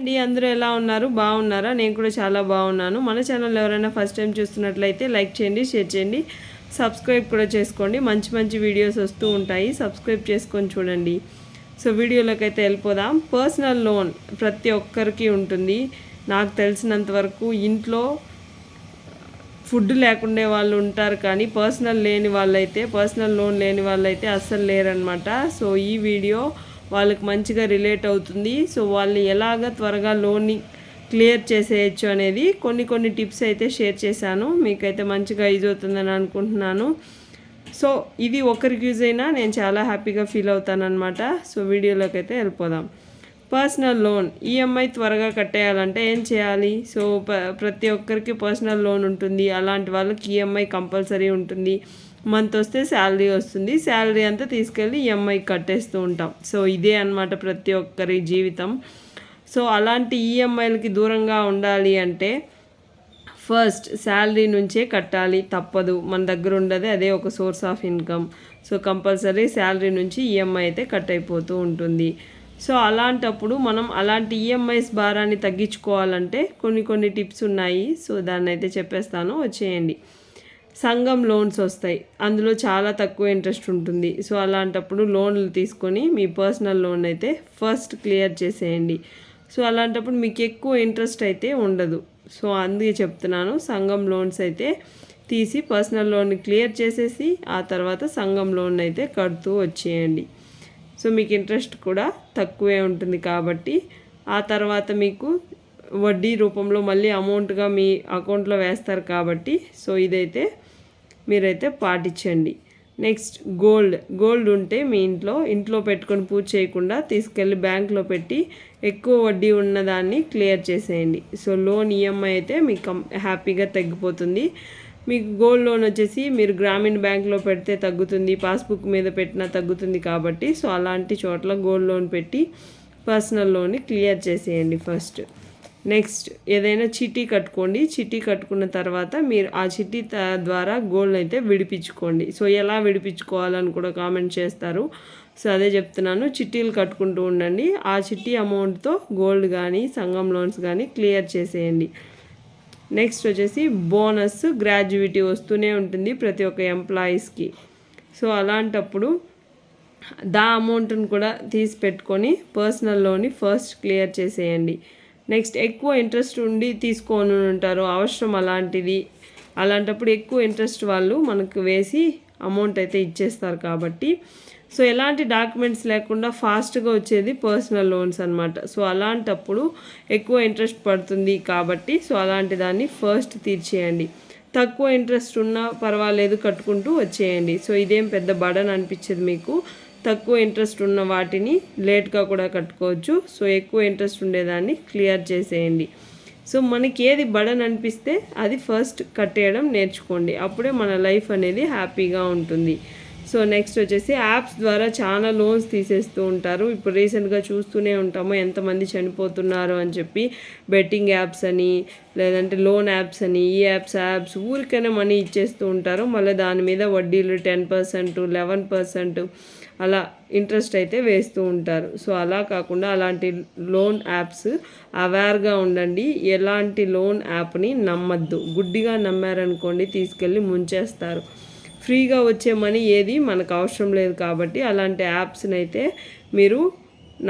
అండి అందరూ ఎలా ఉన్నారు? బాగున్నారా? నేను కూడా చాలా బాగున్నాను. మన ఛానల్ ఎవరైనా ఫస్ట్ టైం చూస్తున్నట్లయితే లైక్ చేయండి షేర్ చేయండి. సబ్స్క్రైబ్ కూడా చేసుకోండి. మంచి మంచి వీడియోస్ వస్తూ ఉంటాయి. సబ్స్క్రైబ్ చేసుకొని చూడండి. సో వీడియోలోకి అయితే వెళ్ళిపోదాం. పర్సనల్ లోన్ ప్రతి ఒక్కరికి ఉంటుంది. నాకు తెలిసినంత వరకు ఇంట్లో ఫుడ్ లేకుండే వాళ్ళు ఉంటారు కానీ పర్సనల్ లేని వాళ్ళైతే పర్సనల్ లోన్ లేని వాళ్ళైతే అస్సలు లేరనమాట సో ఈ వీడియో వాళ్ళకి మంచిగా రిలేట్ అవుతుంది. సో వాళ్ళు ఎలాగ త్వరగా లోన్ని క్లియర్ చేసేయచ్చు అనేది కొన్ని కొన్ని టిప్స్ అయితే షేర్ చేశాను. మీకైతే మంచిగా యూజ్ అవుతుందని అనుకుంటున్నాను. సో ఇది ఒకరికి యూజ్ అయినా నేను చాలా హ్యాపీగా ఫీల్ అవుతాను అనమాట సో వీడియోలోకి అయితే వెళ్ళిపోదాం. పర్సనల్ లోన్ ఈఎంఐ త్వరగా కట్టేయాలంటే ఏం చేయాలి? సో ప్రతి ఒక్కరికి పర్సనల్ లోన్ ఉంటుంది. అలాంటి వాళ్ళకి ఈఎంఐ కంపల్సరీ ఉంటుంది. మంత్ వస్తే శాలరీ వస్తుంది. శాలరీ అంతా తీసుకెళ్ళి ఈఎంఐ కట్టేస్తూ ఉంటాం. సో ఇదే అనమాట ప్రతి ఒక్కరి జీవితం. సో అలాంటి ఈఎంఐలకి దూరంగా ఉండాలి అంటే ఫస్ట్ శాలరీ నుంచే కట్టాలి. తప్పదు. మన దగ్గర ఉండదే అదే ఒక source of income. So compulsory salary నుంచి ఈఎంఐ అయితే కట్ అయిపోతూ ఉంటుంది. సో అలాంటప్పుడు మనం అలాంటి ఈఎంఐస్ భారాన్ని తగ్గించుకోవాలంటే కొన్ని కొన్ని టిప్స్ ఉన్నాయి. సో దాన్ని అయితే చెప్పేస్తాను. వచ్చేయండి. సంఘం లోన్స్ వస్తాయి. అందులో చాలా తక్కువ ఇంట్రెస్ట్ ఉంటుంది. సో అలాంటప్పుడు లోన్లు తీసుకొని మీ పర్సనల్ లోన్ అయితే ఫస్ట్ క్లియర్ చేసేయండి. సో అలాంటప్పుడు మీకు ఎక్కువ ఇంట్రెస్ట్ అయితే ఉండదు. సో అందుకే చెప్తున్నాను సంఘం లోన్స్ అయితే తీసి పర్సనల్ లోన్ క్లియర్ చేసేసి ఆ తర్వాత సంఘం లోన్ అయితే కడుతూ వచ్చేయండి. సో మీకు ఇంట్రెస్ట్ కూడా తక్కువే ఉంటుంది కాబట్టి ఆ తర్వాత మీకు వడ్డీ రూపంలో మళ్ళీ అమౌంట్గా మీ అకౌంట్లో వేస్తారు కాబట్టి సో ఇదైతే మీరైతే పాటించండి. Next gold. గోల్డ్ ఉంటే మీ ఇంట్లో ఇంట్లో పెట్టుకొని పూజ చేయకుండా తీసుకెళ్ళి బ్యాంక్లో పెట్టి ఎక్కువ వడ్డీ ఉన్నదాన్ని క్లియర్ చేసేయండి. సో లోన్ ఈఎంఐ అయితే మీకు హ్యాపీగా తగ్గిపోతుంది. మీకు గోల్డ్ లోన్ వచ్చేసి మీరు గ్రామీణ బ్యాంక్లో పెడితే తగ్గుతుంది పాస్బుక్ మీద పెట్టినా తగ్గుతుంది కాబట్టి సో అలాంటి చోట్ల గోల్డ్ లోన్ పెట్టి పర్సనల్ లోన్ని క్లియర్ చేసేయండి ఫస్ట్. నెక్స్ట్ ఏదైనా చిట్టి కట్టుకోండి. చిట్టి కట్టుకున్న తర్వాత మీరు ఆ చిట్టి ద్వారా గోల్డ్ అయితే విడిపించుకోండి. సో ఎలా విడిపించుకోవాలని కూడా కామెంట్ చేస్తారు. సో అదే చెప్తున్నాను. చిట్టీలు కట్టుకుంటూ ఉండండి. ఆ చిట్టి అమౌంట్తో గోల్డ్ కానీ సంఘం లోన్స్ కానీ క్లియర్ చేసేయండి. నెక్స్ట్ వచ్చేసి బోనస్ గ్రాడ్యుయేటీ వస్తూనే ఉంటుంది ప్రతి ఒక్క ఎంప్లాయీస్కి సో అలాంటప్పుడు దా అమౌంట్ని కూడా తీసి పెట్టుకొని పర్సనల్ లోన్ని ఫస్ట్ క్లియర్ చేసేయండి. నెక్స్ట్ ఎక్కువ ఇంట్రెస్ట్ ఉండి తీసుకొని ఉంటారు అవసరం అలాంటిది. అలాంటప్పుడు ఎక్కువ ఇంట్రెస్ట్ వాళ్ళు మనకు వేసి అమౌంట్ అయితే ఇచ్చేస్తారు కాబట్టి. సో ఎలాంటి డాక్యుమెంట్స్ లేకుండా ఫాస్ట్గా వచ్చేది పర్సనల్ లోన్స్ అనమాట సో అలాంటప్పుడు ఎక్కువ ఇంట్రెస్ట్ పడుతుంది కాబట్టి సో అలాంటి దాన్ని ఫస్ట్ తీర్చేయండి. తక్కువ ఇంట్రెస్ట్ ఉన్నా పర్వాలేదు కట్టుకుంటూ వచ్చేయండి. సో ఇదేం పెద్ద బడన్ అనిపించదు మీకు. తక్కువ ఇంట్రెస్ట్ ఉన్న వాటిని లేట్గా కూడా కట్టుకోవచ్చు. సో ఎక్కువ ఇంట్రెస్ట్ ఉండేదాన్ని క్లియర్ చేసేయండి. సో మనకి ఏది బడన్ అనిపిస్తే అది ఫస్ట్ కట్టేయడం నేర్చుకోండి. అప్పుడే మన లైఫ్ అనేది హ్యాపీగా ఉంటుంది. సో నెక్స్ట్ వచ్చేసి యాప్స్ ద్వారా చాలా లోన్స్ తీసేస్తూ ఉంటారు. ఇప్పుడు రీసెంట్గా చూస్తూనే ఉంటాము ఎంతమంది చనిపోతున్నారు అని చెప్పి బెట్టింగ్ యాప్స్ అని లేదంటే లోన్ యాప్స్ అని ఈ యాప్స్ యాప్స్ ఊరికైనా మనీ ఇచ్చేస్తూ ఉంటారు. మళ్ళీ దాని మీద వడ్డీలు టెన్ పర్సెంట్ లెవెన్ పర్సెంట్ అలా ఇంట్రెస్ట్ అయితే వేస్తూ ఉంటారు. సో అలా కాకుండా అలాంటి లోన్ యాప్స్ అవేర్గా ఉండండి. ఎలాంటి లోన్ యాప్ని నమ్మద్దు. గుడ్డిగా నమ్మారనుకోండి తీసుకెళ్ళి ముంచేస్తారు. ఫ్రీగా వచ్చే మనీ ఏది మనకు అవసరం లేదు కాబట్టి అలాంటి యాప్స్ని అయితే మీరు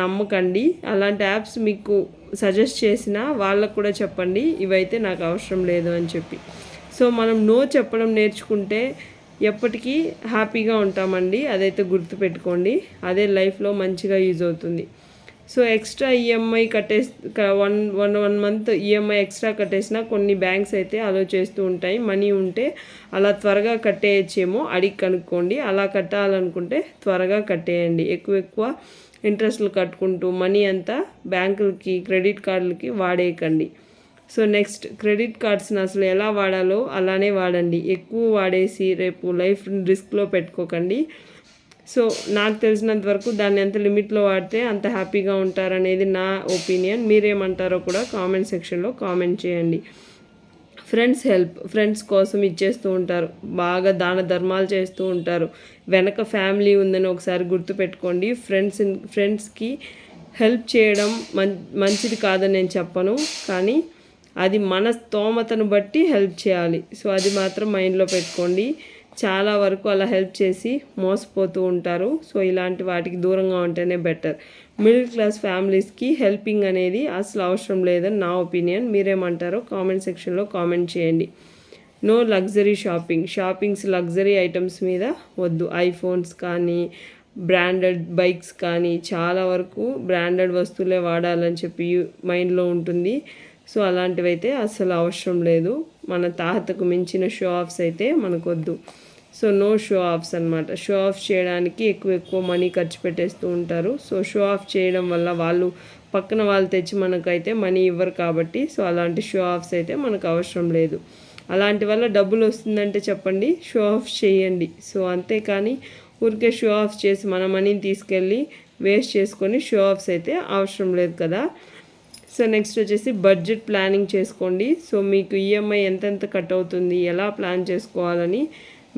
నమ్మకండి. అలాంటి యాప్స్ మీకు సజెస్ట్ చేసిన వాళ్ళకు కూడా చెప్పండి ఇవైతే నాకు అవసరం లేదు అని చెప్పి. సో మనం నో చెప్పడం నేర్చుకుంటే ఎప్పటికీ హ్యాపీగా ఉంటామండి. అదైతే గుర్తుపెట్టుకోండి. అదే లైఫ్లో మంచిగా యూజ్ అవుతుంది. సో ఎక్స్ట్రా ఈఎంఐ కట్టేసి one one one month EMI extra కట్టేసినా కొన్ని బ్యాంక్స్ అయితే అలో చేస్తూ ఉంటాయి. మనీ ఉంటే అలా త్వరగా కట్టేయచ్చేమో అడిగి కనుక్కోండి. అలా కట్టాలనుకుంటే త్వరగా కట్టేయండి. ఎక్కువ ఎక్కువ ఇంట్రెస్ట్లు కట్టుకుంటూ మనీ అంతా బ్యాంకులకి క్రెడిట్ కార్డులకి వాడేయకండి. సో నెక్స్ట్ క్రెడిట్ కార్డ్స్ని అసలు ఎలా వాడాలో అలానే వాడండి. ఎక్కువ వాడేసి రేపు లైఫ్ రిస్క్లో పెట్టుకోకండి. సో నాకు తెలిసినంత వరకు దాన్ని ఎంత లిమిట్లో వాడితే అంత హ్యాపీగా ఉంటారనేది నా ఒపీనియన్. మీరేమంటారో కూడా కామెంట్ సెక్షన్లో కామెంట్ చేయండి. ఫ్రెండ్స్ హెల్ప్ ఫ్రెండ్స్ కోసం ఇచ్చేస్తూ ఉంటారు. బాగా దాన ధర్మాలు చేస్తూ ఉంటారు. వెనక ఫ్యామిలీ ఉందని ఒకసారి గుర్తుపెట్టుకోండి ఫ్రెండ్స్ ఫ్రెండ్స్కి హెల్ప్ చేయడం మం మంచిది కాదని నేను చెప్పను. కానీ అది మన స్తోమతను బట్టి హెల్ప్ చేయాలి. సో అది మాత్రం మైండ్లో పెట్టుకోండి. చాలా వరకు అలా హెల్ప్ చేసి మోసపోతూ ఉంటారు. సో ఇలాంటి వాటికి దూరంగా ఉంటేనే బెటర్. మిడిల్ క్లాస్ ఫ్యామిలీస్కి హెల్పింగ్ అనేది అసలు అవసరం లేదని నా ఒపీనియన్. మీరేమంటారో కామెంట్ సెక్షన్లో కామెంట్ చేయండి. No luxury shopping. Shoppings luxury items మీద వద్దు. ఐఫోన్స్ కానీ బ్రాండెడ్ బైక్స్ కానీ చాలా వరకు బ్రాండెడ్ వస్తువులే వాడాలని చెప్పి మైండ్లో ఉంటుంది. సో అలాంటివైతే అసలు అవసరం లేదు. మన తాతకు మించిన షో ఆఫ్స్ అయితే మనకొద్దు. సో నో షో ఆఫ్స్ అనమాట షో ఆఫ్ చేయడానికి ఎక్కువ ఎక్కువ మనీ ఖర్చు పెట్టేస్తూ ఉంటారు. సో షో ఆఫ్ చేయడం వల్ల వాళ్ళు పక్కన వాళ్ళు తెచ్చి మనకైతే మనీ ఇవ్వరు కాబట్టి సో అలాంటి షో ఆఫ్స్ అయితే మనకు అవసరం లేదు. అలాంటి వల్ల డబ్బులు వస్తుందంటే చెప్పండి. షో ఆఫ్ చేయండి. సో అంతేకాని ఊరికే షో ఆఫ్ చేసి మన మనీని తీసుకెళ్ళి వేస్ట్ చేసుకొని షో ఆఫ్స్ అయితే అవసరం లేదు కదా. సో నెక్స్ట్ వచ్చేసి బడ్జెట్ ప్లానింగ్ చేసుకోండి. సో మీకు ఈఎంఐ ఎంతెంత కట్ అవుతుంది ఎలా ప్లాన్ చేసుకోవాలని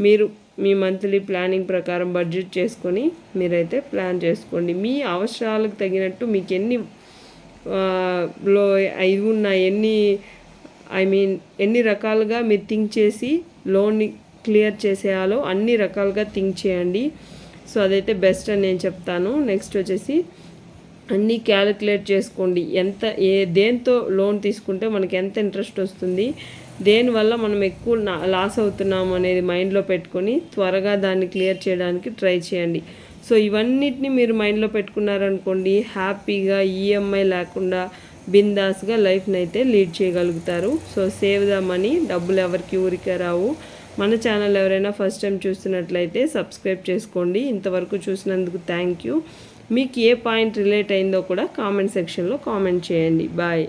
మీరు మీ మంత్లీ ప్లానింగ్ ప్రకారం బడ్జెట్ చేసుకొని మీరైతే ప్లాన్ చేసుకోండి. మీ అవసరాలకు తగినట్టు మీకు ఎన్ని లో ఇవి ఉన్నాయి ఎన్ని ఐ మీన్ ఎన్ని రకాలుగా మీరు థింక్ చేసి లోన్ని క్లియర్ చేసేయాలో అన్ని రకాలుగా థింక్ చేయండి. సో అదైతే బెస్ట్ అని నేను చెప్తాను. నెక్స్ట్ వచ్చేసి అన్నీ క్యాలిక్యులేట్ చేసుకోండి. ఎంత ఏ దేంతో లోన్ తీసుకుంటే మనకి ఎంత ఇంట్రెస్ట్ వస్తుంది దేనివల్ల మనం ఎక్కువ లాస్ అవుతున్నాము అనేది మైండ్లో పెట్టుకొని త్వరగా దాన్ని క్లియర్ చేయడానికి ట్రై చేయండి. సో ఇవన్నిటిని మీరు మైండ్లో పెట్టుకున్నారనుకోండి హ్యాపీగా ఈఎంఐ లేకుండా బిందాస్గా లైఫ్ని అయితే లీడ్ చేయగలుగుతారు. సో సేవ్ ద మనీ డబ్బులు ఎవరికి ఊరికే రావు. మన ఛానల్ ఎవరైనా ఫస్ట్ టైం చూస్తున్నట్లయితే సబ్స్క్రైబ్ చేసుకోండి. ఇంతవరకు చూసినందుకు థ్యాంక్ యూ. మీకు ఏ పాయింట్ రిలేట్ అయిందో కూడా కామెంట్ సెక్షన్లో కామెంట్ చేయండి. బాయ్.